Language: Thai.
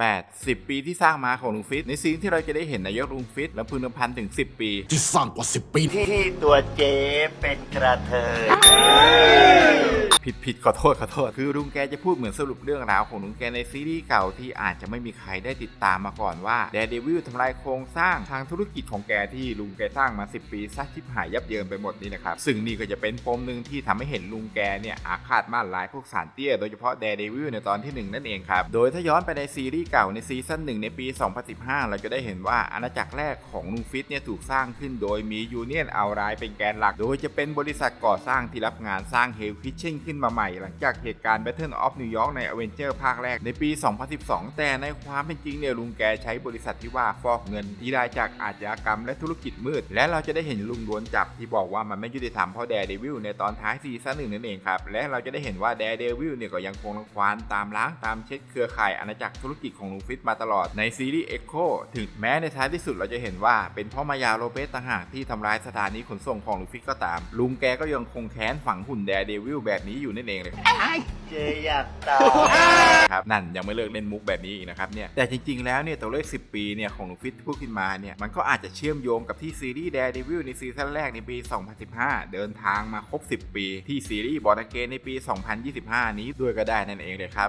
8 10 ปีที่สร้างมาของลุงฟิตในซีนที่เราจะได้เห็นนายกลุงฟิตและพึงพันถึง 10 ปี ที่สร้างกว่า 10 ปี ที่ตัวเจ๊เป็นกระเทยผิดผิดขอโทษขอโทษ คือลุงแกจะพูดเหมือนสรุปเรื่องราวของลุงแกในซีรีส์เก่าที่อาจจะไม่มีใครได้ติดตามมาก่อนว่าแดเดวิลทำลายโครงสร้างทางธุรกิจของแกที่ลุงแกสร้างมา 10 ปีซะชิบหายยับเยินไปหมดนี่นะครับ ซึ่งนี่ก็จะเป็นปมหนึ่งที่ทำให้เห็นลุงแกเนี่ยอาฆาตมาดร้ายพวกสารเตี้ยโดยเฉพาะแดเดวิลในตอนที่หนึ่งนั่นเองครับโดยถ้าย้อนไปในซีรีส์เก่าในซีซั่นหนึ่งในปี 2015 เราจะได้เห็นว่าอาณาจักรแรกของลุงฟิตเนี่ยถูกสร้างขึ้นโดยมียูเนียนเอาไรเป็นแกนหลัก โดยจะเป็นบริษัทก่อสร้างที่รับงานสร้างเฮลคิเช่นขึ้นมาใหม่ หลังจากเหตุการณ์ Battle of New York ใน Avenger ภาคแรกในปี 2012 แต่ในความเป็นจริงเนี่ยลุงแกใช้บริษัทที่ว่าฟอกเงินที่ได้จากอาชญากรรมและธุรกิจมืด และเราจะได้เห็นลุงโดนจับที่บอกว่ามันไม่ยุติธรรมเพราะแดร์เดวิลในตอนท้ายซีซั่นหนึ่งนั่นเองครับและเราจะได้เห็นว่าแดร์เดวิลเนี่ยก็ยังคงรังควานตามล้างตามเช็ดเครือข่ายอาณาจักรธุรกิจของลุงฟิตมาตลอดในซีรีส์ Echo ถึงแม้ในท้ายที่สุดเราจะเห็นว่าเป็นพ่อมายาโรเบสต่างหากที่ทำร้ายสถานีขนส่งของลุงฟิตก็ตาม ลุงแกก็ยังคงแค้นฝังหุ่นแดเดวิลแบบนี้อยู่นั่นเองเลยเจอยากตายครับนั่นยังไม่เลิกเล่นมุกแบบนี้อีกนะครับเนี่ยแต่จริง ๆ แล้วเนี่ยตัวเลข 10 ปีเนี่ยของหนูฟิตที่พูดขึ้นมาเนี่ยมันก็อาจจะเชื่อมโยงกับที่ซีรีส์ Daredevil ในซีซั่นแรกในปี 2015 เดินทางมาครบ 10 ปี ที่ซีรีส์บอ r เกนในปี 2025 นี้ด้วยก็ได้นั่นเองเลยครับ